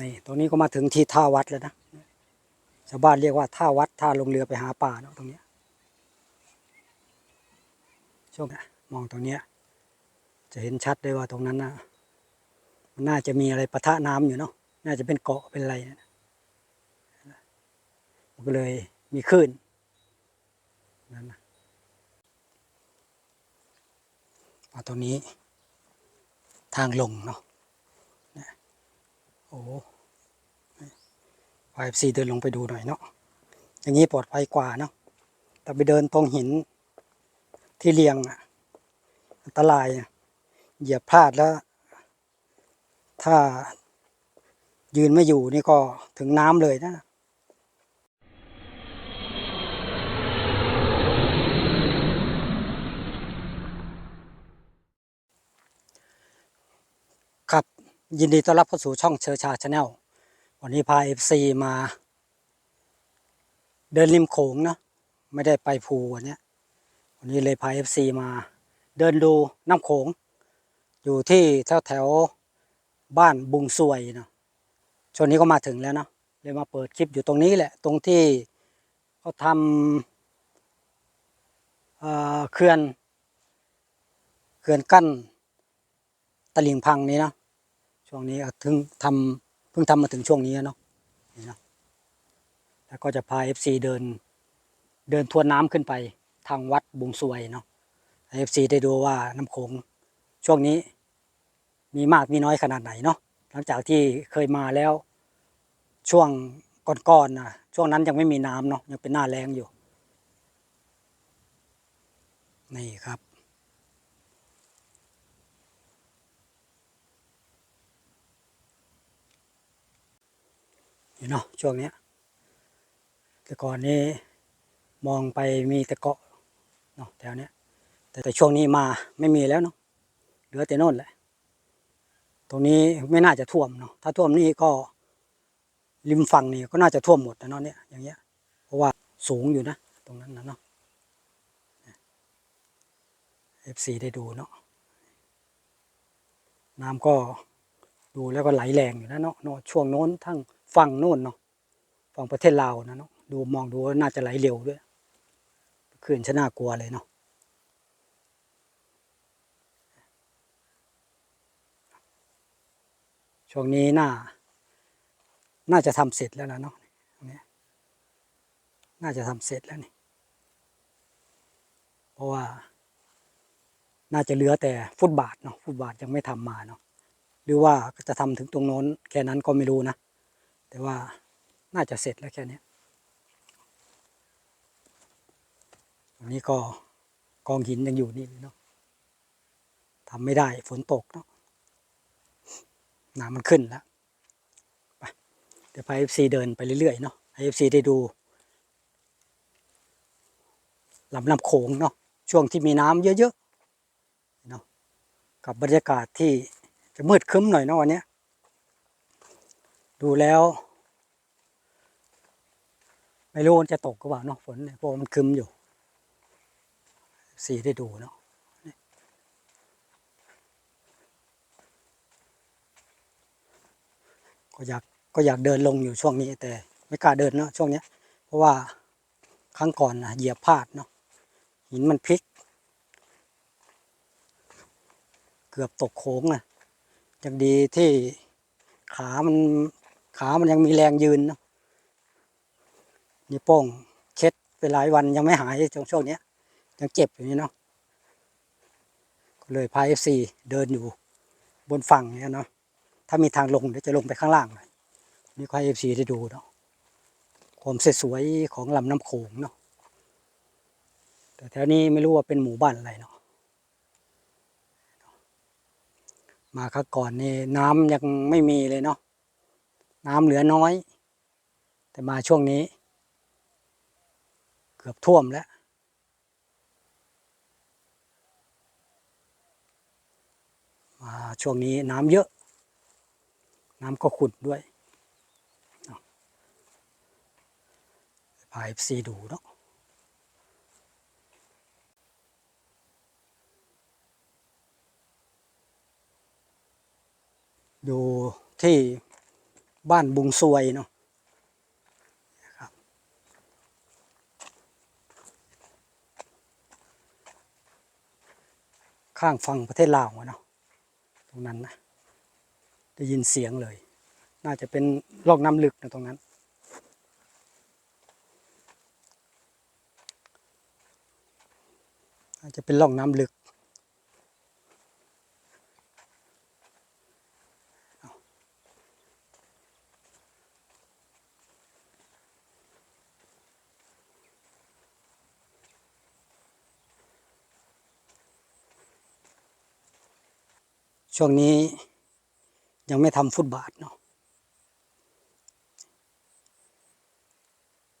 นี่ตรงนี้ก็มาถึงที่ท่าวัดแล้วนะชาวบ้านเรียกว่าท่าวัดท่าลงเรือไปหาป่าเนาะตรงนี้ช่วงมองตรงนี้จะเห็นชัดเลยว่าตรงนั้นนะมันน่าจะมีอะไรปะทะน้ำอยู่เนาะน่าจะเป็นเกาะเป็นอะไรนะมันก็เลยมีคลื่นนั่นนะมาตรงนี้ทางลงเนาะ โอ้ไฟซีเดินลงไปดูหน่อยเนาะอย่างนี้ปลอดภัยกว่าเนาะแต่ไปเดินตรงหินที่เรียงอะอันตรายเหยียบพลาดแล้ว ถ้ายืนไม่อยู่นี่ก็ถึงน้ำเลยนะ ครับ ยินดีต้อนรับเข้าสู่ช่องเชอร์ชาชาแนลวันนี้พาเอฟซีมา เดินริมโขงเนอะไม่ได้ไปภูวันเนี้ยวันนี้เลยพาเอฟซีมา เดินดูน้ำโขง อยู่ที่แถวแถวบ้านบุงซวยเนาะช่วงนี้ก็มาถึงแล้วเนาะเลยมาเปิดคลิปอยู่ตรงนี้แหละ ตรงที่เขาทำเอ่อเขื่อนเขื่อนกั้นตลิ่งพังนี้เนาะ ช่วงนี้ก็ถึงทำเพิ่งทำมาถึงช่วงนี้เนาะนี่เนาะแล้วก็จะพาเอฟซีเดินเดินทวนน้ำขึ้นไปทางวัดบุงซวยเนาะเอฟซีได้ดูว่าน้ำโขงช่วงนี้มีมากมีน้อยขนาดไหนเนาะหลังจากที่เคยมาแล้วช่วงก่อนๆนะช่วงนั้นยังไม่มีน้ำเนาะยังเป็นหน้าแรงอยู่ นี่ครับ เนาะช่วงเนี้ยแต่ก่อนนี้มองไปมีแต่เกาะเนาะแถวเนี้ยแต่แต่ช่วงนี้มาไม่มีแล้วเนาะเหลือแต่โน่นแหละ ตรงนี้ไม่น่าจะท่วมเนาะถ้าท่วมนี่ก็ริมฝั่งนี่ก็น่าจะท่วมหมดนะเนาะเนี่ยอย่างเงี้ยเพราะว่าสูงอยู่นะ ตรงนั้นนะเนาะเอฟซีได้ดูเนาะน้ำก็ดูแล้วก็ไหลแรงอยู่นะเนาะเนาะช่วงโน้นทั้ง ฝั่งโน้นเนาะฝั่งประเทศลาวนะเนาะดูมองดูน่าจะไหลเร็วด้วยขึ้นชน่ากลัวเลยเนาะช่วงนี้น่า น่าจะทำเสร็จแล้วนะเนาะนน่าจะทำเสร็จแล้วนี่ เพราะว่า น่าจะเหลือแต่ฟุตบาทเนาะฟุตบาทยังไม่ทำมาเนาะหรือว่าจะทำถึงตรงโน้นแค่นั้นก็ไม่รู้นะ แต่ว่าน่าจะเสร็จแล้วแค่นี้ยอันนี้ก็กองหินยังอยู่นี่เลยเนาะทำไม่ได้ฝนตกเนาะน้ำมันขึ้นแล้วไปเดี๋ยวพาเอฟซีเดินไปเรื่อยๆเนาะให้เอฟซีได้ดูลำน้ำโขงเนาะช่วงที่มีน้ำเยอะๆเนาะกับบรรยากาศที่จะมืดคึ้มหน่อยเนาะวันนี้ ดูแล้ว ไม่รู้จะตกก็เปล่าเนาะฝนเนี่ยเพราะมันคึมอยู่ สีได้ดูเนาะก็อยากก็อยากเดินลงอยู่ช่วงนี้ แต่ไม่กล้าเดินเนาะช่วงเนี้ย เพราะว่าครั้งก่อนนะเหยียบพลาดเนาะหินมันพลิก เกือบตกโค้งอะยังดีที่ขามัน ขามันยังมีแรงยืนเนาะนี่โป้งเช็ดไปหลายวันยังไม่หายช่วงช่วงนี้ยังเจ็บอยู่นี่เนาะก็เลยพาเอฟซีเดินอยู่บนฝั่งเนี้ยเนาะถ้ามีทางลงเดี๋ยวจะลงไปข้างล่างหน่อยนี่ให้เอฟซีได้ดูเนาะความสวยของลำน้ำโขงเนาะแต่แถวนี้ไม่รู้ว่าเป็นหมู่บ้านอะไรเนาะมาครั้งก่อนนี่น้ำยังไม่มีเลยเนาะ น้ำเหลือน้อย แต่มาช่วงนี้ เกือบท่วมแล้ว มาช่วงนี้น้ำเยอะ น้ำก็ขุ่นด้วยพาเอฟซีดูเนาะดูที่ บ้านบุงซวยเนาะครับข้างฝั่งประเทศลาวเนาะตรงนั้นนะได้ยินเสียงเลย น่าจะเป็นร่องน้ำลึกนะตรงนั้นอาจจะเป็นร่องน้ำลึก ช่วงนี้ยังไม่ทำฟุตบาทเนาะ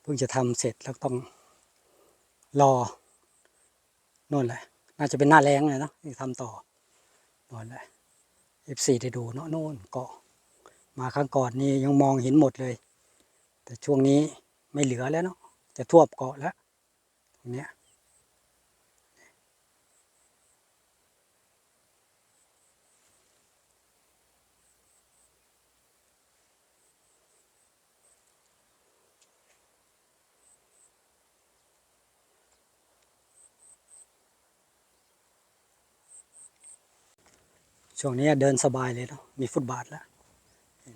เพิ่งจะทำเสร็จแล้วต้องรอโน่นแหละ น่าจะเป็นหน้าแรงเลยเนาะที่ทำต่อโน่นแหละ F4 ได้ดูเนาะโน่นเกาะมาครั้งก่อนนี่ยังมองเห็นหมดเลย แต่ช่วงนี้ไม่เหลือแล้วเนาะจะท่วมเกาะแล้วตรงเนี้ย ช่วงนี้เดินสบายเลยเนาะมีฟุตบาทแล้ว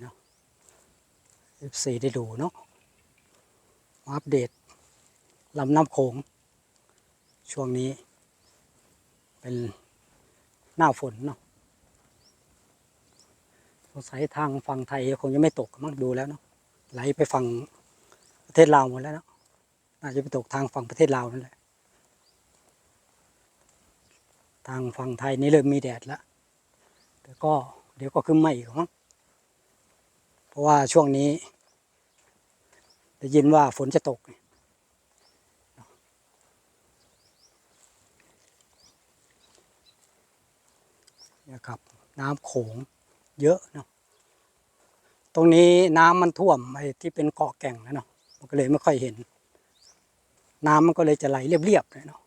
เนาะ F4 ได้ดูเนาะมาอัปเดตลำน้ำโขง ช่วงนี้ เป็นหน้าฝนเนาะสงสัยทางฝั่งไทยคงจะไม่ตกมั้งดูแล้วเนาะไหลไปฝั่งประเทศลาวหมดแล้วเนาะน่าจะไปตกทางฝั่งประเทศลาวนั่นแหละทางฝั่งไทยนี่เริ่มมีแดดแล้ว แต่ก็เดี๋ยวก็ขึ้นมาอีกมั้งเพราะว่าช่วงนี้ ได้ยินว่าฝนจะตกนี่ยครับ น้ำโขงเยอะเนาะตรงนี้น้ำมันท่วมไอ้ที่เป็นเกาะแก่งนะเนาะมันก็เลยไม่ค่อยเห็น น้ำมันก็เลยจะไหลเรียบๆเลยเนาะ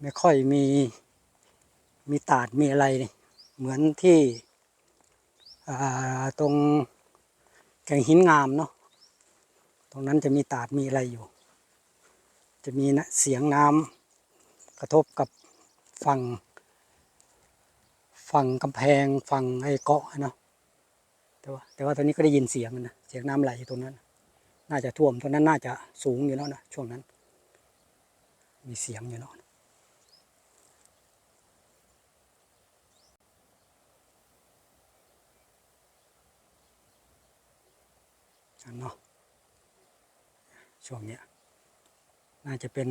ไม่ค่อยมีมีตาดมีอะไรนี่ เหมือนที่ตรงแก่งหินงามเนาะตรงนั้นจะมีตาดมีอะไรอยู่ จะมีนะเสียงน้ำกระทบกับฝั่งฝั่งกำแพงฝั่งไอ้เกาะเนาะแต่ว่าแต่ว่าตอนนี้ก็ได้ยินเสียงนะเสียงน้ำไหลตรงนั้น น่าจะท่วมตรงนั้นน่าจะสูงอยู่แล้วนะช่วงนั้น มีเสียงอยู่เนาะ อันเนาะช่วงเนี้ยน่าจะเป็น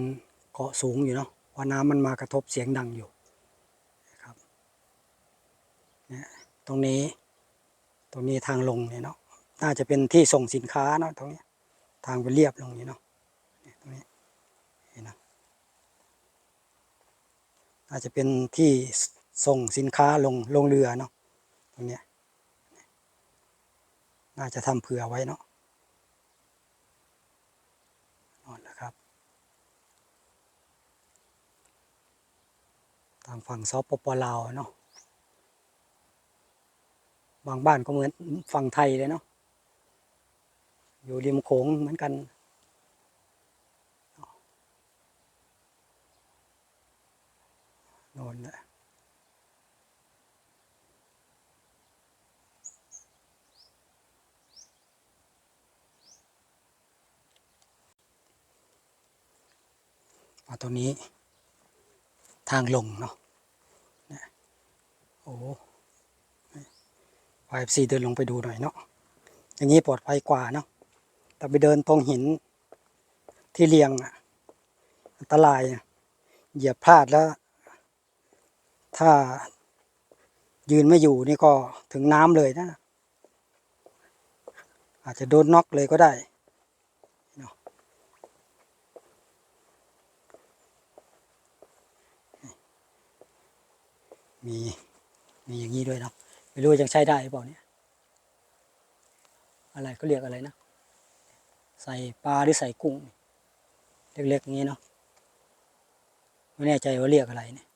เกาะสูงอยู่เนาะเพราะน้ำมันมากระทบเสียงดังอยู่นะครับเนี่ยตรงนี้ตรงนี้ทางลงเนี่ยเนาะน่าจะเป็นที่ส่งสินค้าเนาะตรงนี้ทางไปเรียบลงนี่เนาะตรงนี้เห็นนาะน่าจะเป็นที่ส่งสินค้าลงลงเรือเนาะตรงเนี้ยน่าจะทำเผื่อไว้เนาะ นอนแล้วครับ ทางฝั่งซปปลาวเนาะบางบ้านก็เหมือนฝั่งไทยเลยเนาะอยู่ริมโขงเหมือนกัน โน่นแหละมาตรงนี้ ทางลงเนาะโอ้ไฟซีเดินลงไปดูหน่อยเนาะอย่างนี้ปลอดภัยกว่าเนาะแต่ไปเดินตรงหินที่เรียงอะอันตรายเหยียบพลาดแล้ว ถ้ายืนไม่อยู่นี่ก็ถึงน้ำเลยนะ อาจจะโดนน็อกเลยก็ได้ มีมีอย่างนี้ด้วยเนาะไม่รู้ยังใช้ได้หรือเปล่าเนี่ยอะไรก็เรียกอะไรนะ ใส่ปลาหรือใส่กุ้ง เล็กๆอย่างนี้เนาะไม่แน่ใจว่าเรียกอะไรเนี่ย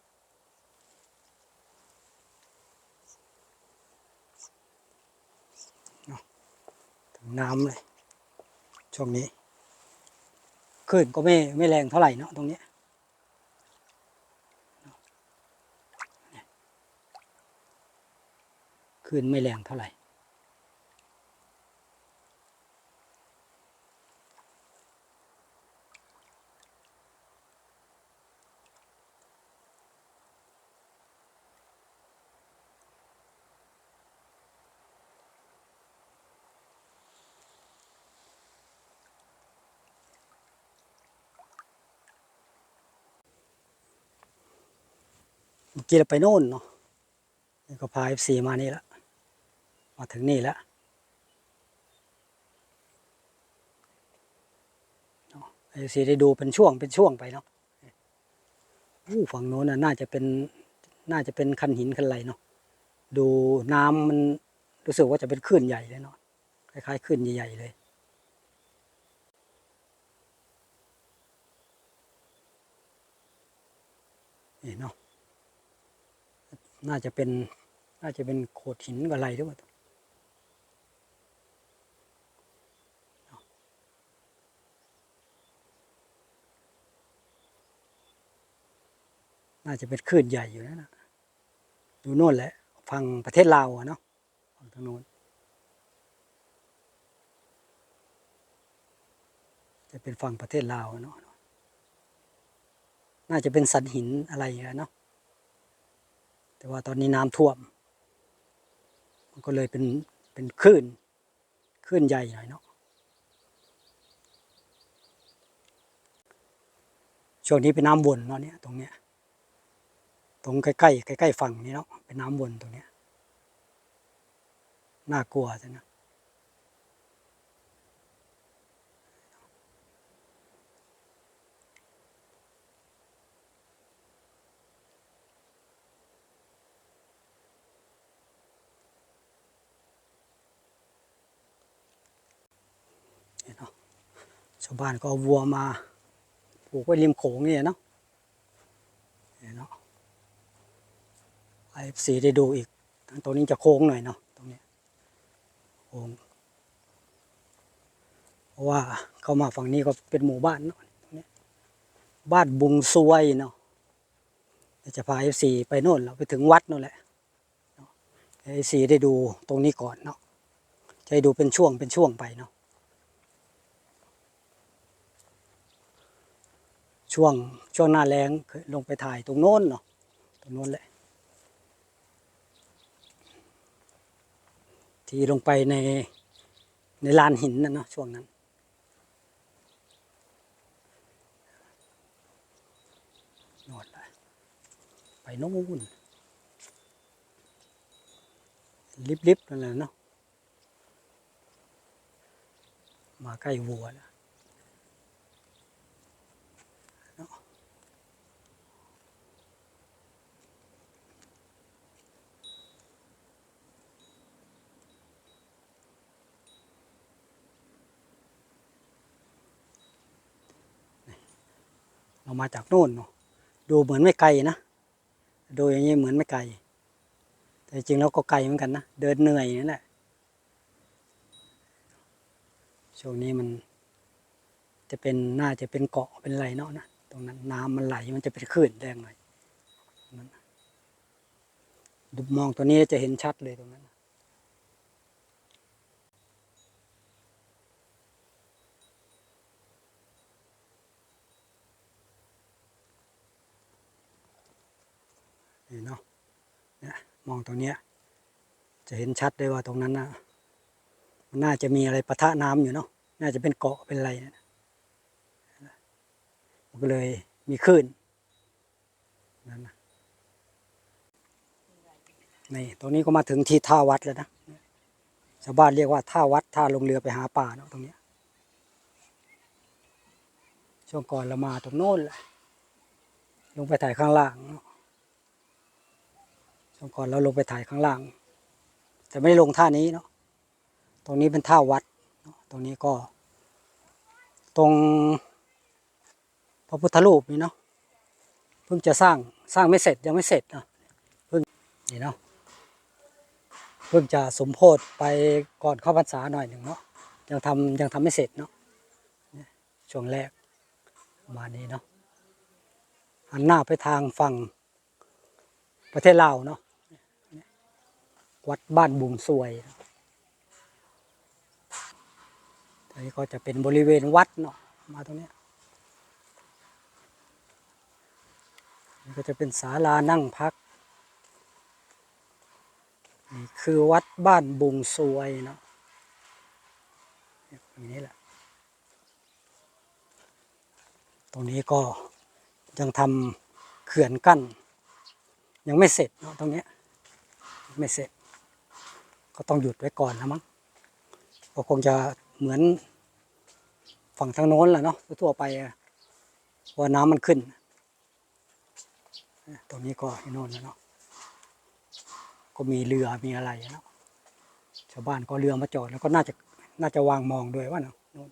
ถึงน้ำเลย ช่วงนี้คลื่นก็ไม่ไม่แรงเท่าไหร่เนาะตรงเนี้ย ลื่นไม่แรงเท่าไหร่ เมื่อกี้เราไปโน่นเนาะนี่ก็พาเอฟซีมานี่ละ มาถึงนี่แล้วเอฟซีได้ดูเป็นช่วงเป็นช่วงไปเนาะอู้ฝั่งโน้นน่ะน่าจะเป็นน่าจะเป็นคันหินคันไหลเนาะดูน้ำมันรู้สึกว่าจะเป็นคลื่นใหญ่เลยเนาะคล้ายๆคลื่นใหญ่ๆเลยนี่เนาะน่าจะเป็นน่าจะเป็นโขดหินกับอะไรหรือเปล่า น่าจะเป็นคลื่นใหญ่อยู่นะนะดูโน่นแหละฟังประเทศลาวอะเนาะฝั่งทางโน้นจะเป็นฝั่งประเทศลาวเนาะน่าจะเป็นสันหินอะไรเนาะแต่ว่าตอนนี้น้ำท่วม มันก็เลยเป็นเป็นคลื่นคลื่นใหญ่หน่อยเนาะช่วงนี้เป็นน้ำวนเนาะเนี่ยตรงเนี้ย ตรงใกล้ๆใกล้ๆฝั่งนี้เนาะเป็นน้ำวนตรงเนี้ยน่ากลัวจังนะเนาะชาวบ้านก็เอาวัวมาผูกไว้ริมโขงนี่เนาะเนี่ยเนาะ ไอเอฟซีได้ดูอีกตรงนี้จะโค้งหน่อยเนาะตรงนี้โค้งเพราะว่าเข้ามาฝั่งนี้ก็เป็นหมู่บ้านเนาะตรงนี้บ้านบุงซวยเนาะจะพาเอฟซีไปโน่นเราไปถึงวัดนู่นแหละเอฟซีได้ดูตรงนี้ก่อนเนาะจะดูเป็นช่วงเป็นช่วงไปเนาะช่วงช่วงหน้าแรงเคยลงไปถ่ายตรงโน้นเนาะตรงโน้นแหละ ที่ลงไปในในลานหินนั่นเนาะช่วงนั้นโนดเลยไปโน่นลิบๆนั่นแหละเนาะมาใกล้วัวแล้ว เรามาจากโน่นเนาะดูเหมือนไม่ไกลนะดูอย่างนี้เหมือนไม่ไกล แต่จริงแล้วก็ไกลเหมือนกันนะเดินเหนื่อยนั่นแหละช่วงนี้มัน จะเป็นน่าจะเป็นเกาะเป็นไรเนาะนะตรงนั้นน้ำมันไหลมันจะเป็นคลื่นแรงหน่อยดูมองตัวนี้จะเห็นชัดเลยตรงนั้น นี่เนาะเนี่ยมองตรงเนี้ยจะเห็นชัดเลยว่าตรงนั้นนะมันน่าจะมีอะไรปะทะน้ำอยู่เนาะน่าจะเป็นเกาะเป็นอะไรนะมันก็เลยมีคลื่นนั่นนะนี่ตรงนี้ก็มาถึงที่ท่าวัดแล้วนะชาวบ้านเรียกว่าท่าวัดท่าลงเรือไปหาป่าเนาะตรงเนี้ยช่วงก่อนเรามาตรงโน้นแหละลงไปถ่ายข้างล่างเนาะช่วง ก่อนเราลงไปถ่ายข้างล่าง แต่ไม่ได้ลงท่านี้เนาะตรงนี้เป็นท่าวัด ตรงนี้ก็ ตรงพระพุทธรูปนี่เนาะเพิ่งจะสร้างสร้างไม่เสร็จยังไม่เสร็จนะเพิ่งนี่เนาะเพิ่งจะสมโพธิไปก่อนเข้าพรรษาหน่อยหนึ่งเนาะยังทำยังทำไม่เสร็จเนาะช่วงแรกมานี้เนาะหันหน้าไปทางฝั่งประเทศลาวเนาะ วัดบ้านบุงซวยนะอันนี้ก็จะเป็นบริเวณวัดเนาะ มาตรงนี้นี่ก็จะเป็นศาลานั่งพัก นี่คือวัดบ้านบุงซวยเนาะอย่างนี้แหละ ตรงนี้ก็ยังทำเขื่อนกั้น ยังไม่เสร็จเนาะตรงนี้ไม่เสร็จ ก็ต้องหยุดไว้ก่อนนะมั้งก็คงจะเหมือนฝั่งทางโน้นแหละเนาะทั่วไปว่าน้ำมันขึ้น ตรงนี้ก็ไอ้โน่นนะเนาะก็มีเรือมีอะไรเนาะชาวบ้านก็เรือมาจอดแล้วก็น่าจะน่าจะวางมองด้วยว่าเนาะโน่น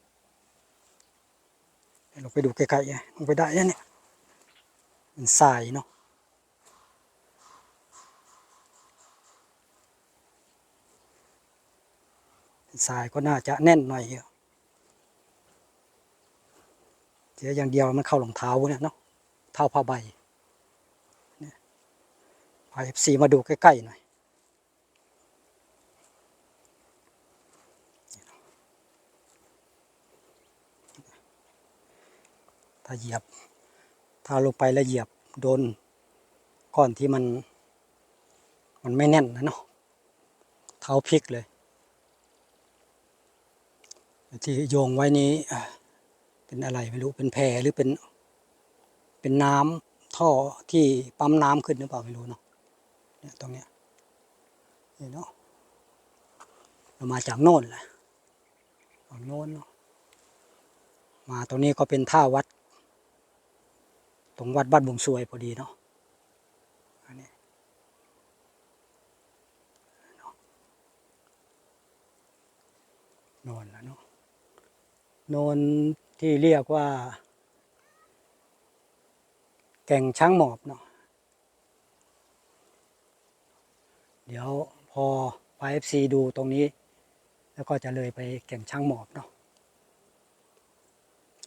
เดี๋ยวเราไปดูไกลๆไงลงไปได้เนี่ยมันทรายเนาะ ทรายก็น่าจะแน่นหน่อยเสียอย่างเดียวมันเข้ารองเท้าเนี่ยเนาะเท้าผ้าใบนี่ยพาเอฟซีมาดูใกล้ๆหน่อยถ้าเหยียบถ้าลงไปแล้วเหยียบโดนก้อนที่มัน มันไม่แน่นนะเนาะเท้าพลิกเลย ที่โยงไว้นี้เป็นอะไรไม่รู้เป็นแพหรือเป็นเป็นน้ำท่อที่ปั๊มน้ำขึ้นหรือเปล่าไม่รู้เนาะเนี่ยตรงเนี้ยนี่เนาะเรามาจากโน่นแหละฝั่งโน้นเนาะมาตรงนี้ก็เป็นท่าวัด ตรงวัดบ้านบุงซวยพอดีเนาะอันนี้เนาะโน่นนะ โนนที่เรียกว่า แก่งช้างหมอบเนาะเดี๋ยวพอไปเอฟซีดูตรงนี้ แล้วก็จะเลยไปแก่งช้างหมอบเนาะ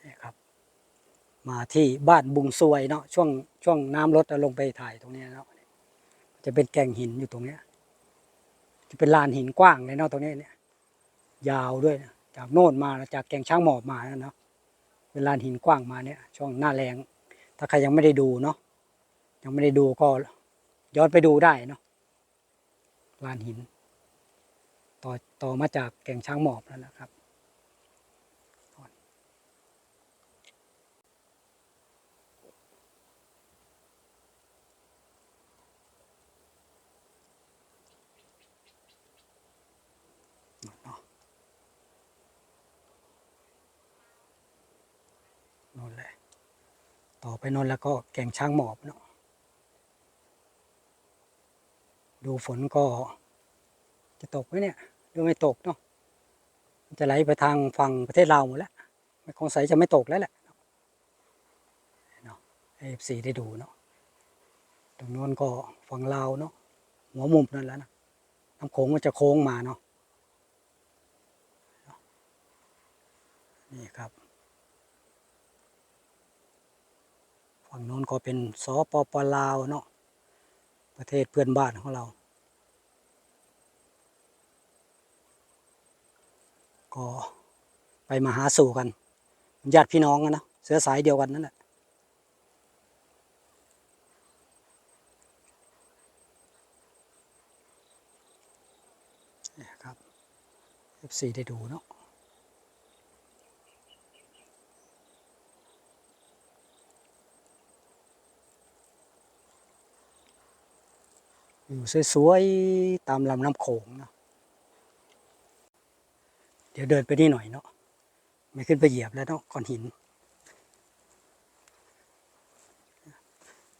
นี่ครับ มาที่บ้านบุงซวยเนาะช่วงช่วงน้ำลดแล้วลงไปถ่ายตรงเนี้ยเนาะจะเป็นแก่งหินอยู่ตรงเนี้ยจะเป็นลานหินกว้างเลยเนาะตรงนี้เนี่ย ยาวด้วยนะ จากโน่นมาจากแก่งช้างหมอบมาเนาะเป็นลานหินกว้างมาเนี่ย ช่วงหน้าแรงถ้าใครยังไม่ได้ดูเนาะยังไม่ได้ดูก็ย้อนไปดูได้เนาะลานหิน ต่อต่อมาจากแก่งช้างหมอบนั่นแหละครับ นนแหละ ต่อไปนนแล้วก็แก่งช้างหมอบเนาะดูฝนก็จะตกไหมเนี่ยหรือไม่ตกเนาะจะไหลไปทางฝั่งประเทศลาวหมดแล้วไม่คงใสจะไม่ตกแล้วแหละเนาะเอฟซีได้ดูเนาะตรงโน้นก็ฝั่งลาวเนาะหัวมุมนั่นแล้วนะน้ำโขงมันจะโค้งมาเนาะนี่ครับ ฝั่งโน้นก็เป็นสปปลาวเนาะประเทศเพื่อนบ้านของเรา ก็ไปมาหาสู่กันญาติพี่น้องกันนะเสื้อสายเดียวกันนั่นแหละนี่ครับ F4 ได้ดูเนาะ อยู่สวยๆตามลำน้ำโขงเนาะเดี๋ยวเดินไปนี่หน่อยเนาะไม่ขึ้นไปเหยียบแล้วเนาะก้อนหิน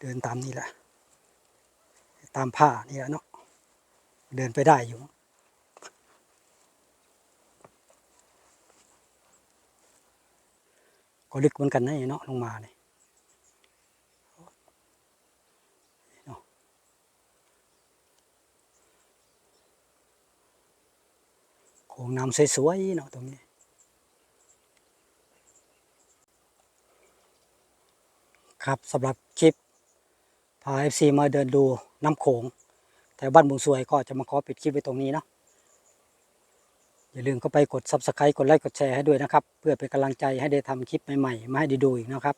เดินตามนี่แหละ ตามผ้านี่แหละเนาะเดินไปได้อยู่ก็ลึกเหมือนกันนะเนาะลงมาเนี่ย ขงน้ำสวยๆเนาะตรงนี้ ครับสำหรับคลิปพาเอฟซีมาเดินดูน้ำโขงแถวบ้านบุงสวยก็จะมาขอปิดคลิปไว้ตรงนี้เนาะอย่าลืมเข้าไปกดซับสไครต์กดไลค์กดแชร์ให้ด้วยนะครับ เพื่อเป็นกำลังใจให้ได้ทำคลิปใหม่ๆมาให้ดีดูอีกนะครับ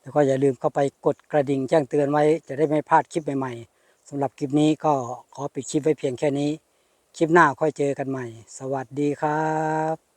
แล้วก็อย่าลืมเข้าไปกดกระดิ่งแจ้งเตือนไว้ จะได้ไม่พลาดคลิปใหม่ๆสำหรับคลิปนี้ก็ขอปิดคลิปไว้เพียงแค่นี้ คลิปหน้าค่อยเจอกันใหม่ สวัสดีครับ